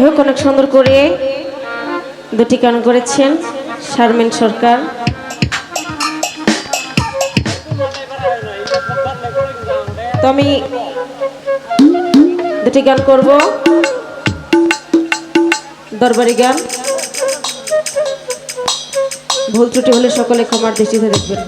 যাই হোক অনেক সুন্দর করে দুটি গান করেছেন শারমিন সরকার। তো আমি দুটি গান করব। দরবারি গান। ভুল ত্রুটি হলে সকলে ক্ষমার দৃষ্টিতে দেখবেন।